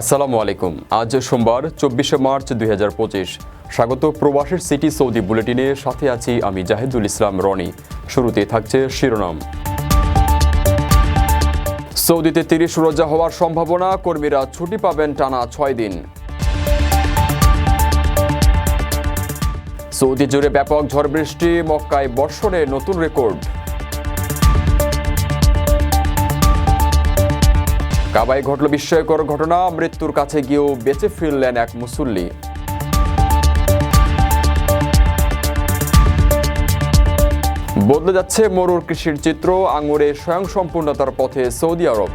আসসালামু আলাইকুম। আজ সোমবার, চব্বিশে মার্চ দু হাজার পঁচিশ। স্বাগত প্রবাসীর সিটি সৌদি বুলেটিনে। সাথে আছি আমি জাহিদুল ইসলাম রনি। শুরুতে থাকছে শিরোনাম। সৌদিতে তিরিশ রোজা হওয়ার সম্ভাবনা। কর্মীরা ছুটি পাবেন টানা ছয় দিন। সৌদি জুড়ে ব্যাপক ঝড় বৃষ্টি। মক্কায় বর্ষণে নতুন রেকর্ড। কাবায় ঘটল বিস্ময়কর ঘটনা। মৃত্যুর কাছে গিয়েও বেঁচে ফিরলেন এক মুসল্লি। বদলে যাচ্ছে মরুর কৃষির চিত্র, আঙুরে স্বয়ংসম্পূর্ণতার পথে সৌদি আরব।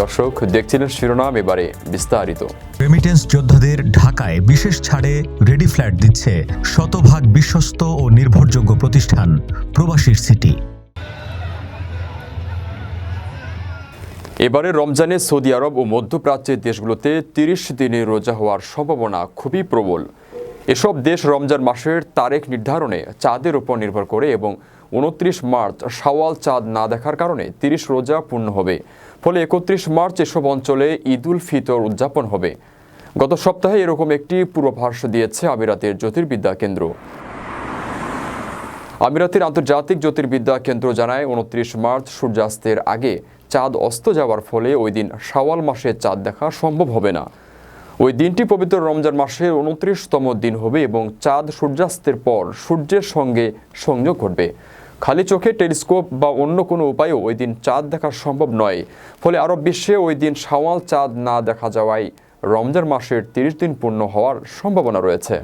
দর্শক, দেখছিলেন শিরোনাম, এবারে বিস্তারিত। রেমিটেন্স যোদ্ধাদের ঢাকায় বিশেষ ছাড়ে রেডি ফ্ল্যাট দিচ্ছে শতভাগ বিশ্বস্ত ও নির্ভরযোগ্য প্রতিষ্ঠান, প্রবাসীর সিটি এবারে রমজানে সৌদি আরব ও মধ্যপ্রাচ্যের দেশগুলোতে তিরিশ দিনে রোজা হওয়ার সম্ভাবনা খুবই প্রবল। এসব দেশ রমজান মাসের তারিখ নির্ধারণে চাঁদের উপর নির্ভর করে এবং উনত্রিশ মার্চ শাওয়াল চাঁদ না দেখার কারণে তিরিশ রোজা পূর্ণ হবে। ফলে একত্রিশ মার্চ এসব অঞ্চলে ঈদুল ফিতর উদযাপন হবে। গত সপ্তাহে এরকম একটি পূর্বাভাস দিয়েছে আমিরাতের জ্যোতির্বিদ্যা কেন্দ্র। আমিরাতের আন্তর্জাতিক জ্যোতির্বিদ্যা কেন্দ্র জানায়, উনত্রিশ মার্চ সূর্যাস্তের আগে চাঁদ অস্ত যাওয়ার ফলে ওই দিন শাওয়াল মাসে চাঁদ দেখা সম্ভব হবে না। ওই দিনটি পবিত্র রমজান মাসের উনত্রিশতম দিন হবে এবং চাঁদ সূর্যাস্তের পর সূর্যের সঙ্গে সংযোগ ঘটবে। খালি চোখে টেলিস্কোপ বা অন্য কোনো উপায়েও ওই দিন চাঁদ দেখা সম্ভব নয়। ফলে আরব বিশ্বে ওই দিন শাওয়াল চাঁদ না দেখা যাওয়ায় রমজান মাসের তিরিশ দিন পূর্ণ হওয়ার সম্ভাবনা রয়েছে।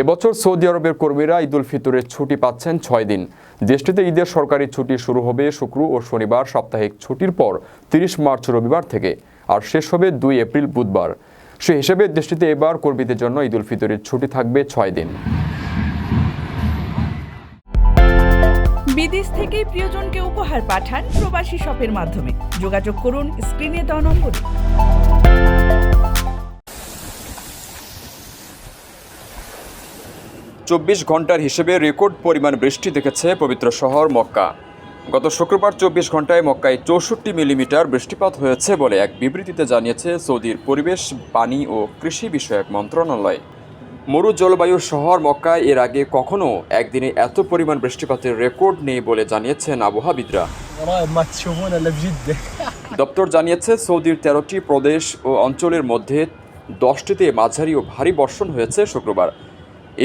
এবছর সৌদি আরবের কর্মীরা ঈদুল ফিতরের ছুটি পাচ্ছেন ছয় দিন। দেশটিতে ঈদের সরকারি ছুটি শুরু হবে শুক্র ও শনিবার সাপ্তাহিক ছুটির পর, তিরিশ মার্চ রবিবার থেকে, আর শেষ হবে দুই এপ্রিল বুধবার। সে হিসেবে দেশটিতে এবার কর্মীদের জন্য ঈদুল ফিতরের ছুটি থাকবে ছয় দিন। বিদেশ থেকে প্রিয়জনকে উপহার পাঠান প্রবাসী শপের মাধ্যমে। যোগাযোগ করুন স্ক্রিনে দেওয়া নম্বরে। চব্বিশ ঘণ্টার হিসেবে রেকর্ড পরিমাণ বৃষ্টি দেখেছে পবিত্র শহর মক্কা। গত শুক্রবার চব্বিশ ঘন্টায় মক্কায় চৌষট্টি মিলিমিটার বৃষ্টিপাত হয়েছে বলে এক বিবৃতিতে জানিয়েছে সৌদির পরিবেশ, পানি ও কৃষি বিষয়ক মন্ত্রণালয়। মরু জলবায়ু শহর মক্কায় এর আগে কখনও একদিনে এত পরিমাণ বৃষ্টিপাতের রেকর্ড নেই বলে জানিয়েছেন আবহাবিদরা দপ্তর জানিয়েছে সৌদির তেরোটি প্রদেশ ও অঞ্চলের মধ্যে দশটিতে মাঝারি ও ভারী বর্ষণ হয়েছে শুক্রবার।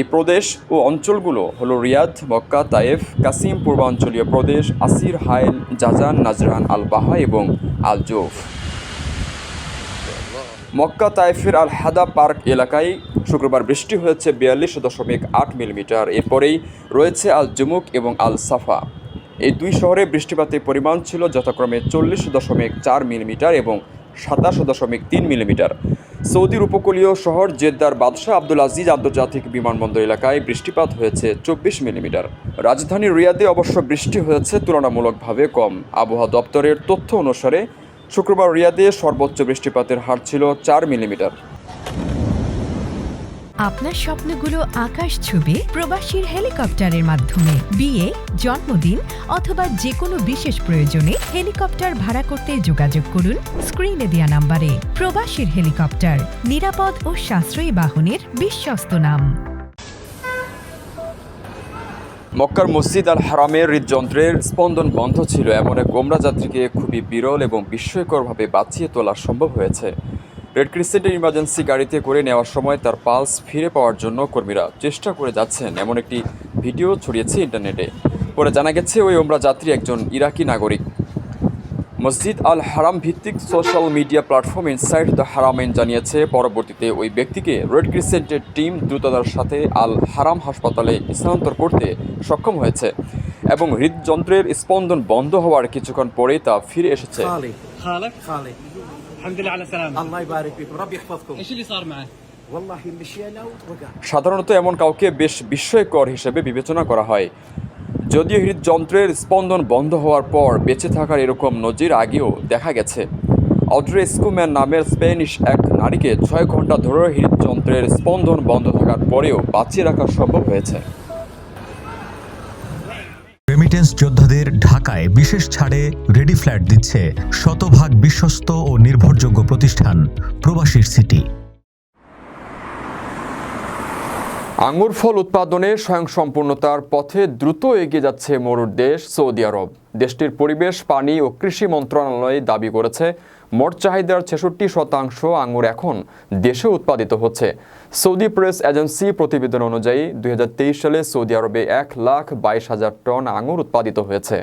এই প্রদেশ ও অঞ্চলগুলো হলো রিয়াদ, মক্কা, তায়েফ, কাসিম পূর্বাঞ্চলীয় প্রদেশ, আসির, হাইল, জাজান, নাজরান আল বাহা এবং আল জোফ মক্কা তাইফের আল হাদা পার্ক এলাকায় শুক্রবার বৃষ্টি হয়েছে বিয়াল্লিশ দশমিক আট মিলিমিটার। এরপরেই রয়েছে আল জুমুক এবং আল সাফা এই দুই শহরে বৃষ্টিপাতের পরিমাণ ছিল যথাক্রমে চল্লিশ দশমিক চার মিলিমিটার এবং সাতাশ দশমিক তিন মিলিমিটার। সৌদির উপকূলীয় শহর জেদ্দার বাদশাহ আব্দুল আজিজ আন্তর্জাতিক বিমানবন্দর এলাকায় বৃষ্টিপাত হয়েছে চব্বিশ মিলিমিটার। রাজধানী রিয়াদে অবশ্য বৃষ্টি হয়েছে, তুলনামূলকভাবে কম। আবহাওয়া দপ্তরের তথ্য অনুসারে, শুক্রবার রিয়াদে সর্বোচ্চ বৃষ্টিপাতের হার ছিল চার মিলিমিটার। আপনার স্বপ্নগুলো আকাশ ছুবে প্রবাসীর হেলিকপ্টারের মাধ্যমে। বিয়ে, জন্মদিন অথবা যে কোনো বিশেষ প্রয়োজনে হেলিকপ্টার ভাড়া করতে যোগাযোগ করুন স্ক্রিনে দেয়া নাম্বারে। প্রবাসীর হেলিকপ্টার, নিরাপদ ও সাশ্রয়ী বাহনের বিশ্বস্ত নাম। মক্কার মসজিদ আল হারামের হৃদযন্ত্রের স্পন্দন বন্ধ ছিল। এমন এক গোমরা যাত্রীকে খুবই বিরল এবং বিস্ময়করভাবে বাঁচিয়ে তোলা সম্ভব হয়েছে। রেড ক্রিসেন্টের ইমার্জেন্সি গাড়িতে করে নেওয়ার সময় তার পালস ফিরে পাওয়ার জন্য কর্মীরা চেষ্টা করে যাচ্ছেন, এমন একটি ভিডিও ছড়িয়েছে ইন্টারনেটে। পরে জানা গেছে, ওই ওমরা যাত্রী একজন ইরাকি নাগরিক। মসজিদ আল হারাম ভিত্তিক social media platform Inside the Haramain জানিয়েছে, পরবর্তীতে ওই ব্যক্তিকে রেড ক্রিসেন্টের টিম দ্রুততার সাথে আল হারাম হাসপাতালে স্থানান্তর করতে সক্ষম হয়েছে এবং হৃদযন্ত্রের স্পন্দন বন্ধ হওয়ার কিছুক্ষণ পরেই তা ফিরে এসেছে। الحمد لله على سلامة الله يبارك فيكم ربي يحفظكم ايش اللي صار معه؟ والله مشينا ووقع সাধারণত এমন কাউকে বেশ বিস্ময়কর হিসেবে বিবেচনা করা হয় যদিও হৃদযন্ত্রের স্পন্দন বন্ধ হওয়ার পর বেঁচে থাকার এরকম নজির আগেও দেখা গেছে অড্রে স্কুম্যান নামের স্পেনিশ এক নারীকে ছয় ঘন্টা ধরে হৃদযন্ত্রের স্পন্দন বন্ধ থাকার পরেও বাঁচিয়ে রাখা সম্ভব হয়েছে রেমিটেন্স যোদ্ধাদের ঢাকায় বিশেষ ছাড়ে রেডি ফ্ল্যাট দিচ্ছে শতভাগ বিশ্বস্ত ও নির্ভরযোগ্য প্রতিষ্ঠান, প্রবাসীর সিটি আঙুর ফল উৎপাদনে স্বয়ংসম্পূর্ণতার পথে দ্রুত এগিয়ে যাচ্ছে মরুর দেশ সৌদি আরব। দেশটির পরিবেশ, পানি ও কৃষি মন্ত্রণালয় দাবি করেছে মোট চাহিদার ছেষট্টি শতাংশ আঙুর এখন দেশে উৎপাদিত হচ্ছে। সৌদি প্রেস এজেন্সি প্রতিবেদন অনুযায়ী দুই হাজার তেইশ সালে সৌদি আরবে এক লাখ বাইশ হাজার টন আঙুর উৎপাদিত হয়েছে।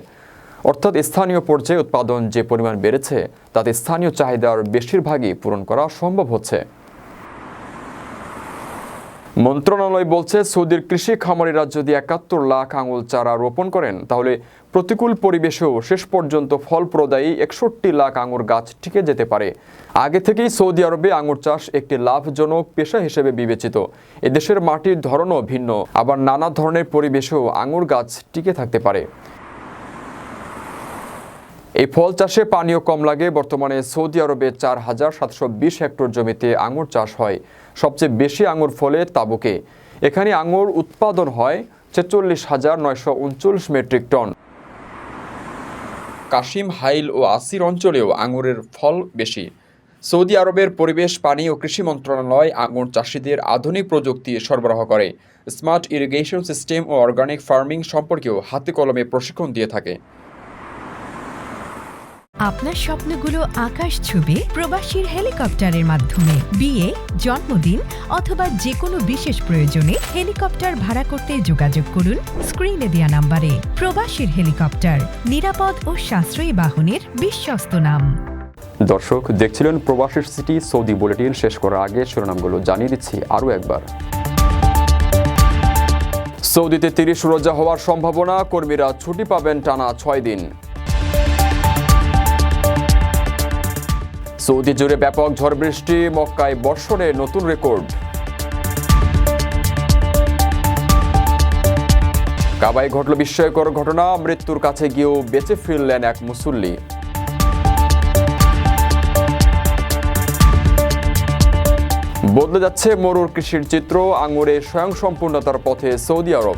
অর্থাৎ স্থানীয় পর্যায়ে উৎপাদন যে পরিমাণ বেড়েছে, তাতে স্থানীয় চাহিদার বেশিরভাগই পূরণ করা সম্ভব হচ্ছে। মন্ত্রণালয় বলছে সৌদির কৃষি খামারিরা যদি একাত্তর লাখ আঙুল চারা রোপণ করেন। তাহলে প্রতিকূল পরিবেশেও শেষ পর্যন্ত ফল প্রদায়ী একষট্টি লাখ আঙুর গাছ টিকে যেতে পারে। আগে থেকেই সৌদি আরবে আঙুর চাষ একটি লাভজনক পেশা হিসেবে বিবেচিত। এদেশের মাটির ধরনও ভিন্ন। আবার নানা ধরনের পরিবেশেও আঙুর গাছ টিকে থাকতে পারে। এই ফল চাষে পানীয় কম লাগে। বর্তমানে সৌদি আরবে চার হাজার সাতশো বিশ হেক্টর জমিতে আঙুর চাষ হয়। সবচেয়ে বেশি আঙুর ফলে তাবুকে। এখানে আঙুর উৎপাদন হয় ছেচল্লিশ হাজার নয়শো উনচল্লিশ মেট্রিক টন। কাশিম, হাইল ও আসির অঞ্চলেও আঙুরের ফল বেশি। সৌদি আরবের পরিবেশ, পানি ও কৃষি মন্ত্রণালয় আঙুর চাষিদের আধুনিক প্রযুক্তি সরবরাহ করে। স্মার্ট ইরিগেশন সিস্টেম ও অর্গানিক ফার্মিং সম্পর্কেও হাতে কলমে প্রশিক্ষণ দিয়ে থাকে। আপনার স্বপ্নগুলো আকাশ ছুবে প্রবাসীর হেলিকপ্টারের মাধ্যমে। বিয়ে, জন্মদিন অথবা যে কোনো বিশেষ প্রয়োজনে হেলিকপ্টার ভাড়া করতে যোগাযোগ করুন স্ক্রিনে দেওয়া নাম্বারে। প্রবাসীর হেলিকপ্টার, নিরাপদ ও সাশ্রয়ী বাহনের বিশ্বস্ত নাম। দর্শক, দেখছিলেন প্রবাসীর সিটি, সৌদি বুলেটিন শেষ করার আগে শিরোনামগুলো জানিয়ে দিচ্ছি আরও একবার। সৌদিতে তিরিশ রোজা হওয়ার সম্ভাবনা, কর্মীরা ছুটি পাবেন টানা ছয় দিন। সৌদি জুড়ে ব্যাপক ঝড় বৃষ্টি, মক্কায় বর্ষণে নতুন রেকর্ড। কাবায় ঘটল বিস্ময়কর ঘটনা, মৃত্যুর কাছে গিয়েও বেঁচে ফিরলেন এক মুসল্লি। বদলে যাচ্ছে মরুর কৃষির চিত্র, আঙুরে স্বয়ংসম্পূর্ণতার পথে সৌদি আরব।